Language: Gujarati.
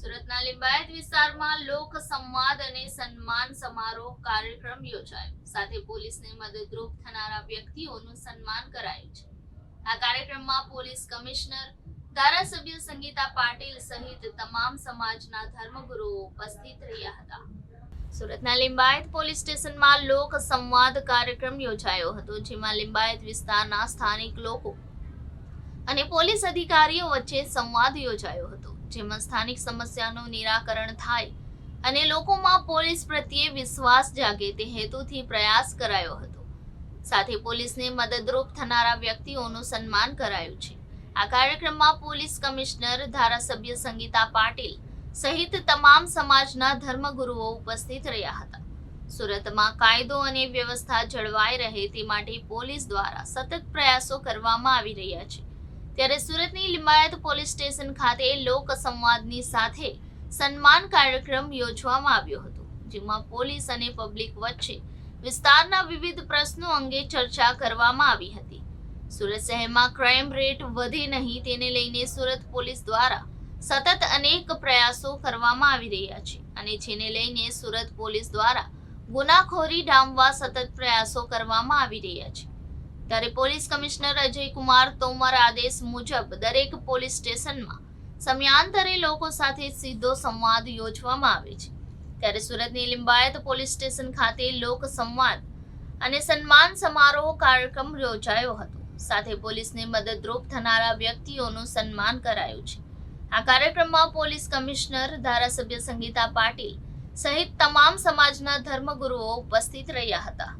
સુરતના લિંબાયત વિસ્તારમાં લોક સંવાદ અને સન્માન સમારોહ કાર્યક્રમ યોજાયો. સાથે પોલીસને મદદરૂપ થનારા વ્યક્તિઓનું સન્માન કરાયું છે. આ કાર્યક્રમમાં પોલીસ કમિશનર, ધારાસભ્ય સંગીતા પાટીલ સહિત તમામ સમાજના ધર્મગુરુઓ ઉપસ્થિત રહ્યા હતા. સુરતના લિંબાયત પોલીસ સ્ટેશનમાં લોક સંવાદ કાર્યક્રમ યોજાયો હતો, જેમાં લિંબાયત વિસ્તારના સ્થાનિક લોકો અને પોલીસ અધિકારીઓ વચ્ચે સંવાદ યોજાયો હતો. જેમાં સ્થાનિક સમસ્યાનું નિરાકરણ થાય અને લોકોમાં પોલીસ પ્રત્યે વિશ્વાસ જાગે તે હેતુથી પ્રયાસ કરાયો હતો. સાથે પોલીસને મદદરૂપ થનારા વ્યક્તિઓનું સન્માન કરાયું છે. આ કાર્યક્રમમાં પોલીસ કમિશનર, ધારાસભ્ય સંગીતા પાટીલ સહિત તમામ સમાજના ધર્મગુરુઓ ઉપસ્થિત રહ્યા હતા. સુરતમાં કાયદો અને વ્યવસ્થા જળવાઈ રહે તે માટે પોલીસ દ્વારા સતત પ્રયાસો કરવામાં આવી રહ્યા છે. ત્યારે સુરતની લિમાયત પોલીસ સ્ટેશન ખાતે લોક સંવાદની સાથે સન્માન કાર્યક્રમ યોજવામાં આવ્યો હતો, જેમાં પોલીસ અને પબ્લિક વચ્ચે વિસ્તારના વિવિધ પ્રશ્નો અંગે ચર્ચા કરવામાં આવી હતી. સુરત શહેરમાં ક્રાઇમ રેટ વધે નહીં તેને લઈને સુરત પોલીસ દ્વારા સતત અનેક પ્રયાસો કરવામાં આવી રહ્યા છે અને જેને લઈને સુરત પોલીસ દ્વારા ગુનાખોરી ડામવા સતત પ્રયાસો કરવામાં આવી રહ્યા છે. ત્યારે પોલીસ કમિશનર અજય કુમાર તોમર આદેશ મુજબ દરેક પોલીસ સ્ટેશનમાં સમયાંતરે લોકો સાથે સીધો સંવાદ યોજવામાં આવે છે. ત્યારે સુરતની લિંબાયત પોલીસ સ્ટેશન ખાતે લોક સંવાદ અને સન્માન સમારોહ કાર્યક્રમ યોજાયો હતો. સાથે પોલીસને મદદરૂપ થનારા વ્યક્તિઓનું સન્માન કરાયું છે. આ કાર્યક્રમમાં પોલીસ કમિશનર, ધારાસભ્ય સંગીતા પાટીલ સહિત તમામ સમાજના ધર્મગુરુઓ ઉપસ્થિત રહ્યા હતા.